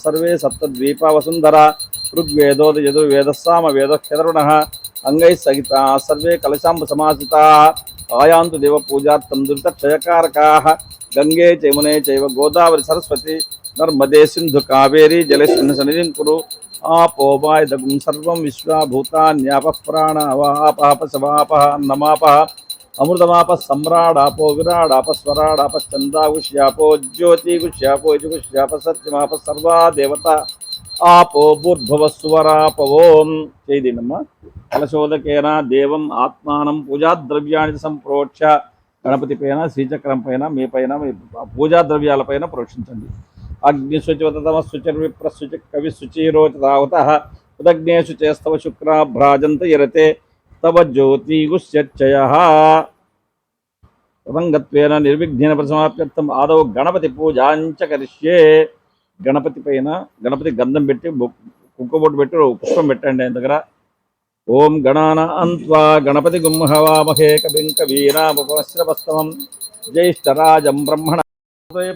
Survey సప్తద్వీపవసుంధర Vasundhara ఋగ్వేదోద యజుర్వేదస్సామ వేదక్షరుణః అంగై సహిత survey కలశాంబ సమాసిత ఆయాంతు దేవ పూజార్థం దురితక్షయకారకాः గంగే చమునే చైవ గోదావరి సరస్వతి నర్మదే సింధు కావేరీ జలేస్మిన్ సన్నిధిం కురు ఆపోవాయదగుం సర్వం విశ్వాభూతాన్యాప ప్రాణ అవాప శవాప నమాప అమృతమాప సమ్రాడాపో విరాడాప స్వరాడాప చందాగుష్యాపో జ్యోతిగుష్యాపో ఇజుగుష్యాప సత్యమాప సర్వా దేవత ఆపో భూర్భువ సువరాపవోం చేదినమ్మా కలశోదకేన దేవం ఆత్మానం పూజాద్రవ్యాన్ని సంప్రోక్ష గణపతి పైన శ్రీచక్రం పైన మీ పైన మీ పూజా పైన ప్రోక్షించండి అగ్నిశుచివతమశుచిర్విప్రశుచి కవిశుచిరోచితావత ఉదగ్నేషు చేస్తవ శుక్రాభ్రాజంత ఇరతే. తవ జ్యోతిగుశ్చయ తదంగత్వేన నిర్విఘ్న పరిసమాప్యర్థం ఆదౌ గణపతి పూజాంచ కరిష్యే. గణపతి పైన గణపతి గంధం పెట్టి కుక్కబొట్టు పెట్టి పుష్పం పెట్టండి ఆయన దగ్గర. ఓం గణాన అంత్వా గణపతి గుంహవామహే కవిం కవీనామపశ్రవస్తమం జ్యేష్ఠరాజం బ్రహ్మణ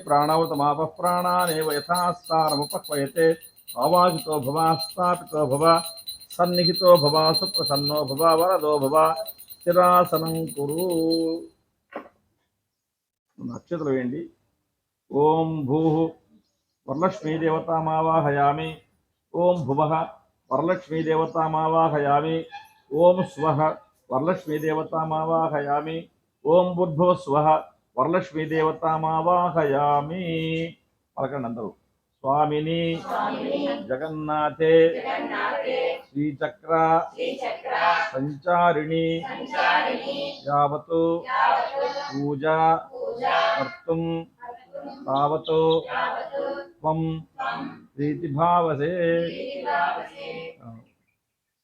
ప్రాణవతమాప ప్రాణానేవ యథాస్థానముపక్వయతే ఆవాహితో భవ స్థాపితో భవ సన్నిహితో భవ సుప్రసన్నో భవ వరదో భవ. స్థిరాసనం కురు. నక్షత్రం వేయండి ఓం భూ వరలక్ష్మీదేవతామావాహయామి. ఓం భువ వరలక్ష్మీదేవతామావాహయామి. ఓం స్వ వరలక్ష్మీదేవతామావాహయామి. ఓం బుద్భువ స్వ వరలక్ష్మీదేవతామావాహయామి. పలకండి అందరూ. స్వామిని జగన్నాథే. శ్రీచక్ర సంచారిణి. యావత్ పూజ కర్తుం తావతో త్వం ప్రీతిభావసే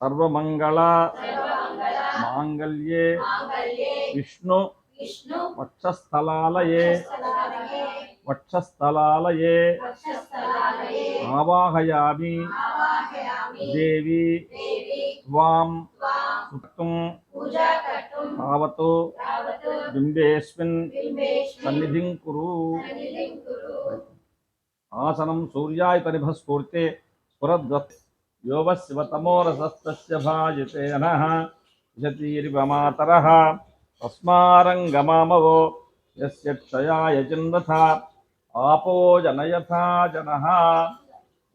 సర్వమంగళ మాంగళ్యే విష్ణు వక్షస్థలాలయే వక్షస్థలాలయే ఆవాహయామి దేవి త్వాం సుక్తుం తావతో बिम्बेऽस्मिन् सन्निधिं कुरु। आसनं सूर्याय परिभस्फूर्ते स्फुरद्वत्। योगशिवतमोरसस्तस्य भाजते नः यस्य आपो जनयथा जनः।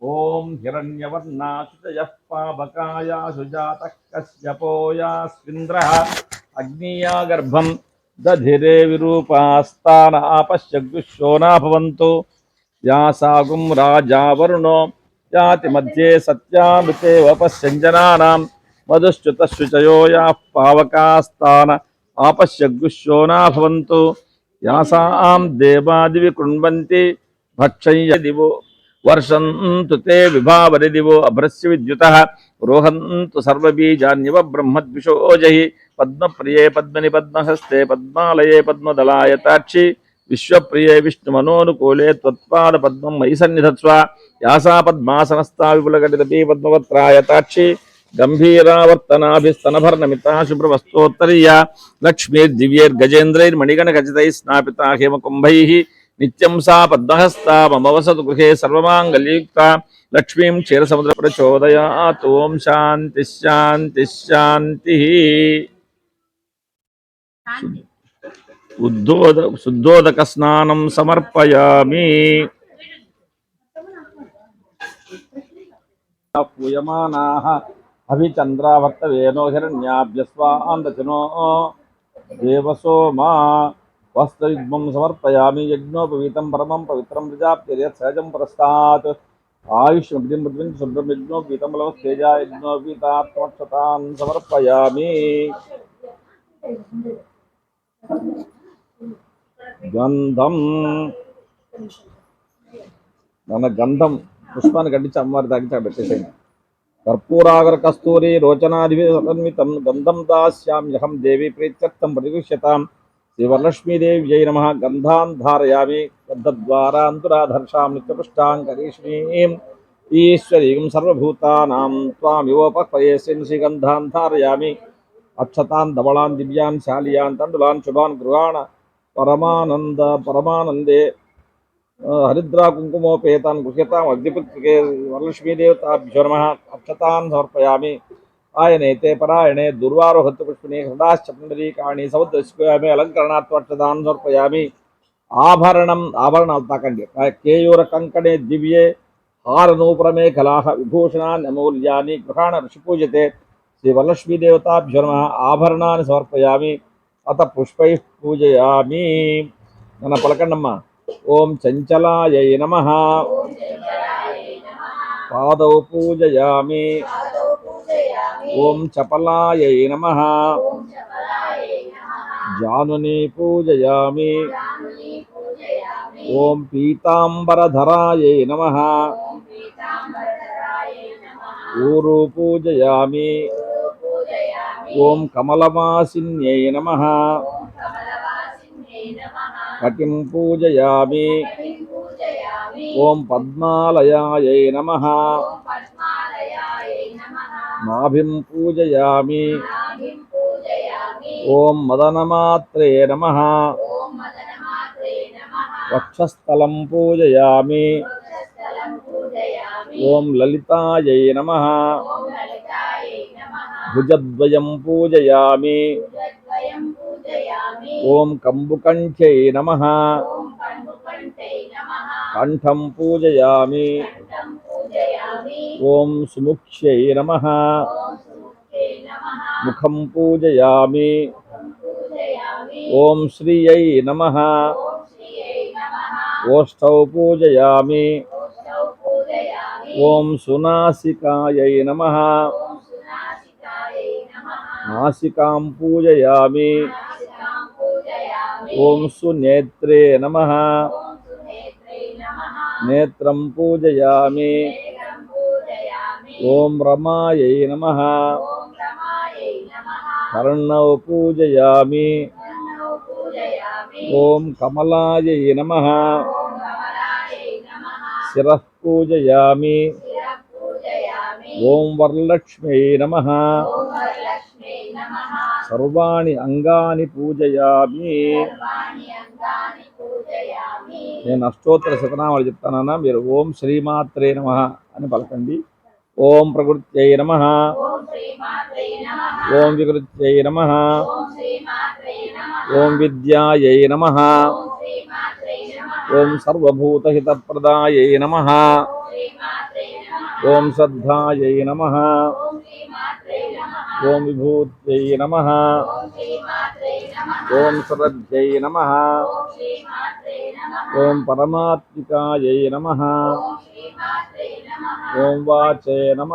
ॐ हिरण्यवर्णाशुचयः पावकाया सुजातः कश्यपोयास्विन्द्रः। अग्नीया गर्भम्। దధిరే విరూపాస్తాన ఆపశ్యగ్గుశోనా భవంతు వ్యాసాగుం రాజా వరుణో యాతి మధ్యే సత్యామృతే వపస్యంజనానాం మధుశ్చుతశుచయో యా పావకాస్తాన ఆపశ్యగ్గుశోనాభవంతు యాసాం దేవాదివి కృణ్వంతి భక్షయ్య దివో వర్షంతు తే విభావరి దివో అభ్రస్య విద్యుత రోహంతు సర్వబీజాన్యవ బ్రహ్మద్విషోజహి పద్మప్రియే పద్మని పద్మహస్తే పద్మాలయే పద్మదళాయతాక్షి విశ్వప్రియే విష్ణుమనోనుకూలే త్వత్పాద పద్మం మయి సన్నిధత్వ యాసా పద్మాసనస్థా విపులగటితపీ పద్మవత్రాయతాక్షి గంభీరావర్తనాభిస్తనభర్ణమితా శుభ్రవస్తోత్తరీయ లక్ష్మీర్దివ్యైర్గజేంద్రైర్మణిగణఖచితైः స్నాపితా హేమకుంభైः నిత్యం సా పద్మహస్త మమవసతు గృహే సర్వమాంగళ్యయుక్త లక్ష్మీం క్షీరసముద్ర ప్రచోదయాత్ ఓం శాంతి శాంతి శాంతి. ఉద్దోద శుద్ధోదక స్నానం సమర్పయామి. పూయమానాః. అభిచంద్రావర్తవేనో హిరణ్యాభ్యస్వాందచనో దేవసోమా. వస్త్రయుగ్మం సమర్పయామి యజ్ఞోపవీతం పరమం పవిత్రం ప్రజాప్తిర్యత్ సహజం పురస్తాత్ ఆయుష్మగ్నిం పృథ్వీం శుభ్రం యజ్ఞోపీతం బలవస్తేజ యజ్ఞోపీతాత్మక్షతాన్ సమర్పయామి గంధం మన గంధం పుష్పాన్ని కట్టించి అమ్మవారి తగ్గించి అక్కడ పెట్టేసేయండి కర్పూరాగర కస్తూరి రోచనాదివితం గంధం దాస్యామ్యహం దేవి ప్రీత్యర్థం श्रीवरलक्ष्मीदेव जय नम। गंधा धारयामी। बद्धद्वाराधर्षा नित्यपुष्टांगरीष्णी ईश्वरी सर्वभूतानां दिव्यां श्रीं तंडुला धारयामि। अक्षतान् धवलान् दिव्यान् शालियान् तण्डुलान् शुभान् गृहाण परमानन्द परमानन्दे। हरिद्राकुङ्कुमोपेतान् गृह्यताम् अग्निपुत्रिके। वरलक्ष्मीदेवताभ्यो नमः। समर्पयामि। ಆಯನೇತೆ ಪರಾಯಣೆ ದುರ್ವಾರು ಹತ್ತು ಪುಷ್ಪಿಣಿ ಹೃದಾಶ್ಚ ಪುಂಡರೀಕಾಣಿ ಸವದ್ರಶ್ಯಾಮಿ ಅಲಂಕರಣಾತ್ವರ್ಷದಾನ್ ಸಮರ್ಪಯಾಮಿ ಆಭರಣಂ ಆಭರಣಾಲ್ ತಾಕಂಡಿ ಕೇಯೂರ ಕಂಕಣೆ ದಿವ್ಯೆ ಹಾರನೂಪರಮೇ ಕಲಾಹ ವಿಭೂಷಣಾನ್ ಅಮೂಲ್ಯಾನಿ ಗೃಹಾಣ ಋಷಿಪೂಜ್ಯತೆ ಶ್ರೀ ವರಲಕ್ಷ್ಮೀ ದೇವತಾಭ್ಯೋ ನಮಃ ಆಭರಣಾನ್ ಸಮರ್ಪಯಾಮಿ ಅತ ಪುಷ್ಪೈ ಪೂಜಯಾಮಿ ನನ್ನ ಪಲಕಣ್ಣಮ್ಮ ಓಂ ಚಂಚಲಾಯೈ ನಮಃ ಪಾದೌ ಪೂಜಯಾಮಿ ఓం చపలాయ నమ. జానుని పూజయామి. ఓం పీతాంబరధరాయ నమ. ఊరు పూజయామి. ఓం కమలవాసిన్యై నమ. కటిం పూజయామి. ఓం పద్మాలయాయ నమ. माभिं पूजयामि। ॐ मदनमात्रे नमः। वक्षस्थलं पूजयामि। ॐ ललितायै नमः। भुजद्वयं पूजयामि। ॐ कम्बुकण्ठ्यै नमः। कण्ठं पूजयामि। ఓం సుముఖ్యై నమ ముఖం పూజయామి ఓం శ్రియై నమ ఓష్ఠౌ పూజయామి ఓం సునాసికాయై నమ నాసికాం పూజయామి ఓం సునేత్రే నమ నేత్రం పూజయామి ఓం రమాయై నమ. కర్ణౌ పూజయామి. ఓం కమలాయై నమ. శిర పూజయామి. ఓం వరలక్ష్మ్యై నమ. సర్వాణి అంగాని పూజయామి. నేను అష్టోత్తర శతనామాలు చెప్తానన్నా మీరు ఓం శ్రీమాత్రే నమ అని పలకండి. ఓం ప్రకృత్యై నమ ఓం వికృత్యై నమ ఓం విద్యాయై నమ ఓం సర్వభూతహితప్రదాయై నమ ఓం శ్రద్ధాయై నమ ఓం విభూత్యై నమ ఓం శ్రద్ధై నమ ఓం పరమాత్మికాయై నమ ओं वाचे नम।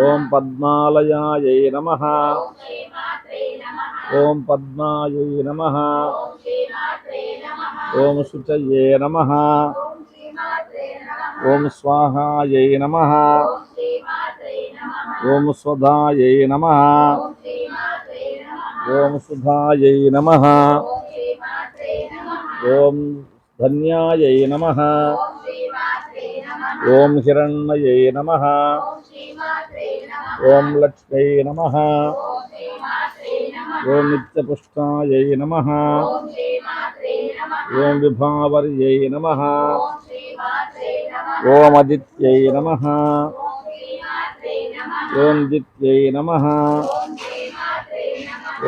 ओं पद्मालयायै नम। ओं पद्मायै नम। ओं शुचये नम। ओं स्वाहाय नम। ओं स्वधायै नम। ओं सुधायै नम। ओं धन्यायै नमः। ओम हिरण्मये नमः। ओम लक्ष्मी नमः। ओम नित्यपुष्टायै नमः। ओम विभावर्यै नमः। ओम अदित्यै नमः। ओम दित्यै नमः।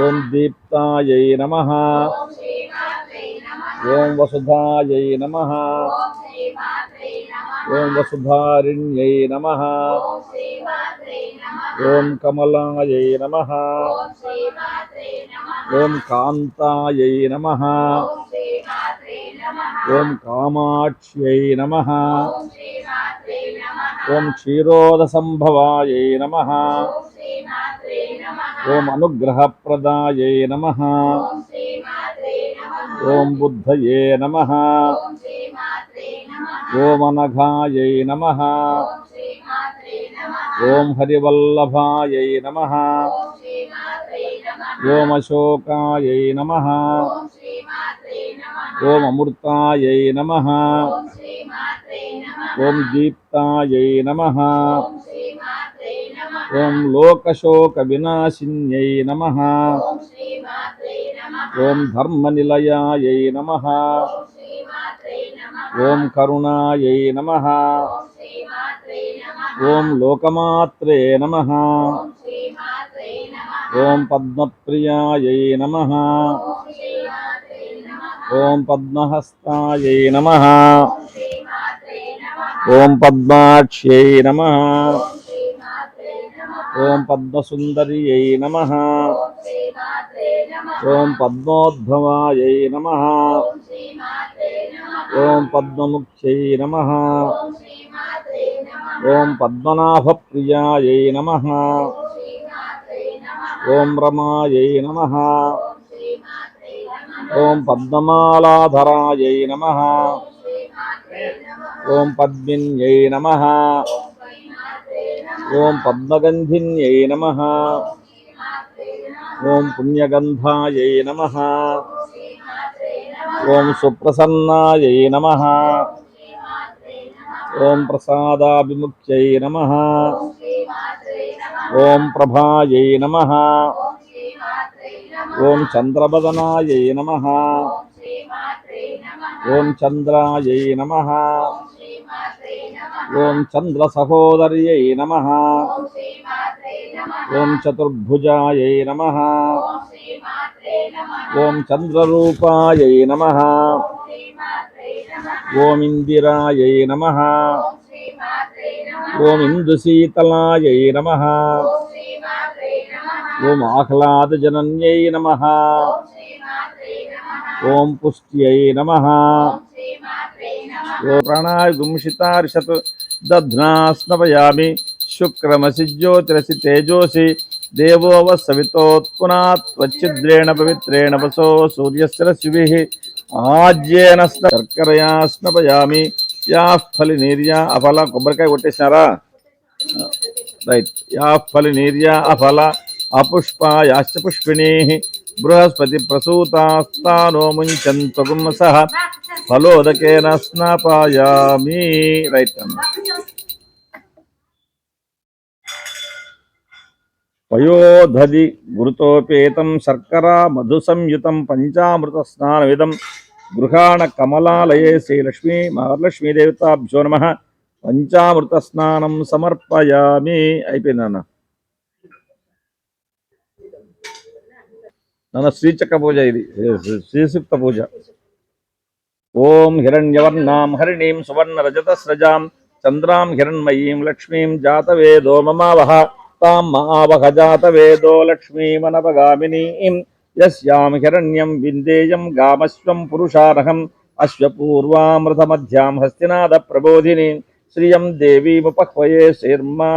ओम दीप्तायै नमः। ओम वसुधायै नमः। ఓం వసుధారిణ్యై నమ ఓం కమలాయై నమ ఓం కాంతాయై నమ ఓం కామాక్ష్యై నమ ఓం క్షీరోదసంభవాయై నమ ఓం అనుగ్రహప్రదాయై నమ ఓం బుద్ధయే నమ गोमनघायै नमः। ॐ हरिवल्लभायै नमः। गोमशोकायै नमः। ॐ अमृतायै नमः। ॐ दीप्तायै नमः। ॐ लोकशोकविनाशिन्यै नमः। ॐ धर्मनिलयायै नमः। ఓం ధర్మనిలయాయై నమ ఓం కరుణాయై నమ. ఓం లోకమాత్రే నమ. ఓం పద్మప్రియాయై నమ. ఓం పద్మహస్తాయై నమ. ఓం పద్మాక్ష్యై నమ. ఓం పద్మసుందర్యై నమ. ఓం పద్మోద్భవాయై నమ. ఓం పద్మముఖ్యై నమ. ఓం పద్మనాభప్రియాయై నమ. ఓం రమాయై నమ. ఓం పద్మమాలాధరాయై నమ. ఓం పద్మిన్యై నమ. ఓం పద్మగంధిన్యై నమ. ఓం పుణ్యగంధాయై నమ. ఓం సుప్రసన్నాయై నమ. ఓం ప్రసాదాభిముఖ్యై నమ. ఓం ప్రభాయై నమ. ఓం చంద్రబదనాయై నమ. ఓం చంద్రాయై నమ. ఓం చంద్రసహోదర్యై నమ. ఓం చతుర్భుజాయై నమ. ఓం చంద్రరూపాయై నమ. ఓం ఇందిరాయై నమ. ఓం ఇందుశీతలాయై నమ. ఓం ఆహ్లాదజనన్యై నమ. ఓం పుష్ట్యై నమ. ఓ ప్రాణాయ దధ్నా స్నపయామి శుక్రమసి జ్యోతిరసి తేజోసి దేవో వసవితోత్పునాత్వచ్చిద్రేణ పవిత్రేణ వసో సూర్యస్య రశ్మిభిः ఆజ్యేన స్న- శర్కరయా స్నపయామి యా ఫలి నీర్యా అఫల కొబ్బరికాయ కొట్టేసినారా రైట్ యా ఫలి నీర్యా అఫల అపుష్పాయాశ్చ పుష్పిణీ బృహస్పతి ప్రసూతాస్తానో ముంచంతగుం సహ ఫలోదకేన స్నాపాయామి రైట్ అన్న పయోధది గురుతోపేతం శర్కరా మధు సంయుతం పంచామృత స్నానవిధం గృహాణ కమలాలయే శ్రీలక్ష్మీ మహర్లక్ష్మీదేవతాభ్యో నమ. పంచామృత స్నానం సమర్పయామి. అయిపోయిందన్న నన్న. నాన్న శ్రీచక్ర పూజ ఇది. శ్రీసూక్త పూజ. ఓం హిరణ్యవర్ణాం హరిణీం సువర్ణ రజత స్రజాం చంద్రాం హిరణ్మయీం లక్ష్మీం జాతవేదో మమావహ वक्ता महावजात वेदो लक्ष्मी लक्ष्मीमनपगामिनीं। यस्यां हिरण्यं विन्देयं गामस्वं पुरुषारहम्। अश्वपूर्वामृत मध्याम हस्तिनाद प्रबोधिनी श्रिय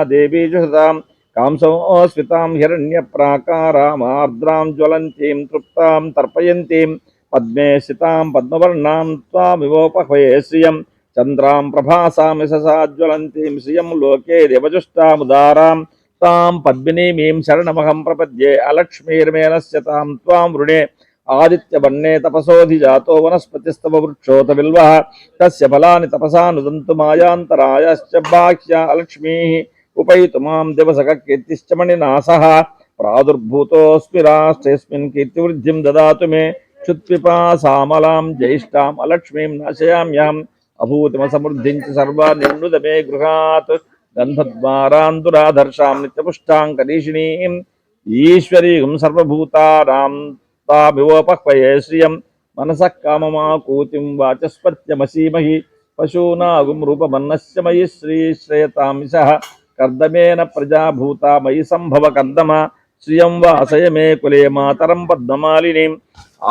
देवी जुषतां कांसोऽस्वितां हिरण्यप्राकारामार्द्रां ज्वलन्तीं, तृप्तां तर्पयन्तीं। पद्मे स्थितां पद्मवर्णां त्वामिवोपह्वये श्रियं। चन्द्रां प्रभासामि ससा ज्वलन्तीं, श्रियं लोके देवजुष्टामुदाराम्। తాం పద్మినీమీం శరణమహం ప్రపద్యే అలక్ష్మీర్మేనస్య తాం త్వాం వృణే ఆదిత్యవర్ణే తపసోధిజాతో వనస్పతిస్తవ వృక్షోత బిల్వः తస్య ఫలాని తపసా నుదంతు మాయాంతరాయశ్చ బాహ్య అలక్ష్మీ ఉపైతు మాం దివసక కీర్తిశ్చమణి మణినాసः ప్రాదుర్భూతోస్మి రాష్ట్రేస్మిన్ కీర్తివృద్ధిం దదాతు మే క్షుత్పిపాసామలాం జ్యేష్టాం అలక్ష్మీం నాశయామ్యహం అభూతిమ సమృద్ధించి సర్వాన్యన్నుద మే గృహాత్ गन्धद्वारान्तुराधर्षां नित्यपुष्टां करीषिणीं ईश्वरीं सर्वभूतानां ताभिवोपह्वये श्रियं मनसः काममाकूतिं वाचस्पत्यमसीमहि पशूनागुं रूपमन्नस्य मयि श्रीश्रयतांशः कर्दमेन प्रजाभूता मयि सम्भव कर्दम श्रियं वासय मे कुले मातरं पद्ममालिनीम्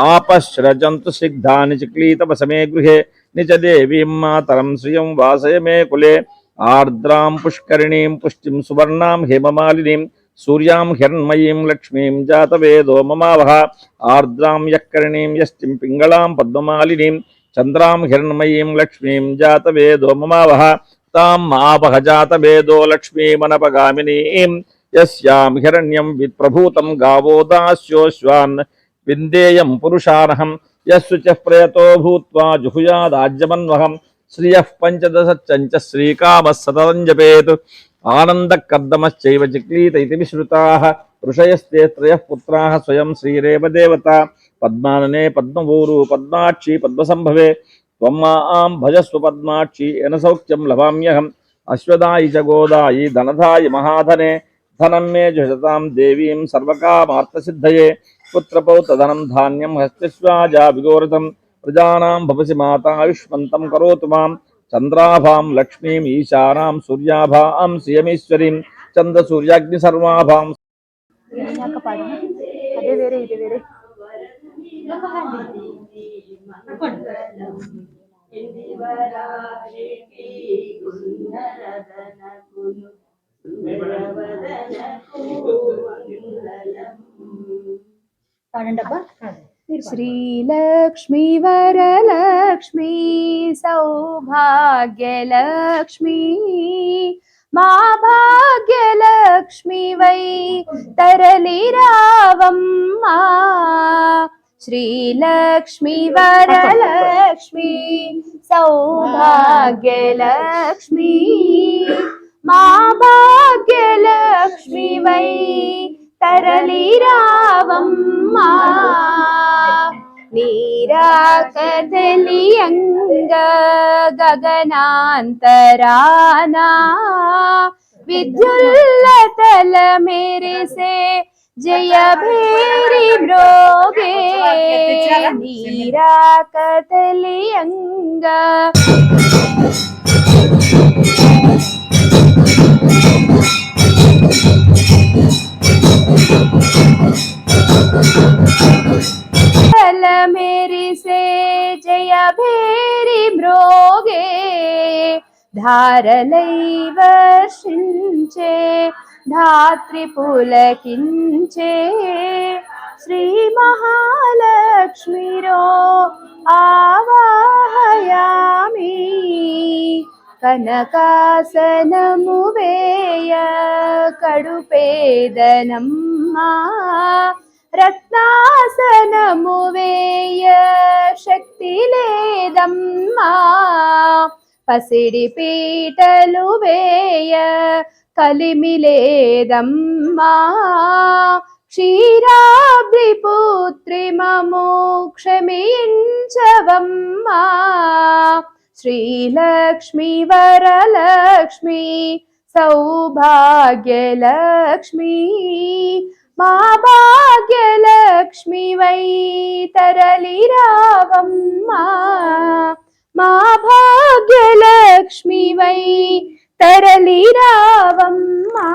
आपश्रजन्तु सिद्धानि चिक्लीतपसमे गृहे निच देवीं मातरं श्रियं वासय मे कुले आर्द्रां पुष्करिणीं, पुष्टिं सुवर्णां, हेममालिनीं, सूर्यां हिरण्मयीं, लक्ष्मीं जातवेदो ममावः, आर्द्रां यक्कर्णीं यष्टिं पिङ्गलां, पद्ममालिनीं, चन्द्रां हिरण्मयीं, लक्ष्मीं जातवेदो ममावः, तां मावह जातवेदो, लक्ष्मीमनपगामिनीं, यस्यां हिरण्यं विप्रभूतं गावो दास्योश्वान् विन्देयं पुरुषार्हं, यस्सु च प्रयतो भूत्वा जुहुयादाज्यमन्वहम् श्रियः पञ्चदशचञ्चश्रीकामः सततं आनंद आनन्दकर्दमश्चैव चिक्लीत इति ऋषयस्ते त्रयः पुत्राः स्वयं श्रीरेव देवता। पद्मानने पद्मभूरु, पद्माक्षी, पद्मसंभवे। त्वम् आं भजस्व पद्माक्षी, येन सौख्यं लभाम्यहम्। अश्वदायि च गोदायि, धनधायि महाधने। धनं मे जुषतां देवीं सर्वकामार्थसिद्धये। पुत्रपौतधनं धान्यं हस्तिष्वाजा विगोरथम्। प्रजानां भवसि माता आयुष्मन्तं करोतु मां चन्द्राभां लक्ष्मीम् ईशानां सूर्याभां श्रियमीश्वरीं चन्द्रसूर्याग्निसर्वाभां ఇందాక పాడము అదే వేరే ఇది వేరే పాడండి అబ్బా श्रीलक्ष्मी वरलक्ष्मी सौभाग्यलक्ष्मी मा भाग्यलक्ष्मी वै तरली मा श्रीलक्ष्मी वरलक्ष्मी सौभाग्यलक्ष्मी मा भाग्यलक्ष्मी वै तरली रावम्मा नीरा कदली अंग गगनांतराना विद्युल्लतल मेरे से जय भेरी ब्रोगे। नीरा कदली अंग ఫల మెరిసే జయ భేరి మ్రోగే ధారలై వర్షించే ధాత్రి పులకించే శ్రీ మహాలక్ష్మిరో ఆవాహయామి కనకాసనము వేయ కడుపేదనమ్మా రత్నాసనము వేయ శక్తి లేదమ్మా. పసిడి పీటలు వేయ కలిమి లేదమ్మా. క్షీరాబ్ది మము క్షమించవమ్మా శ్రీలక్ష్మి వరలక్ష్మి సౌభాగ్యలక్ష్మి మా భాగ్యలక్ష్మి వై తరలి రావమ్మా. మా భాగ్యలక్ష్మి వై తరలి రావమ్మా.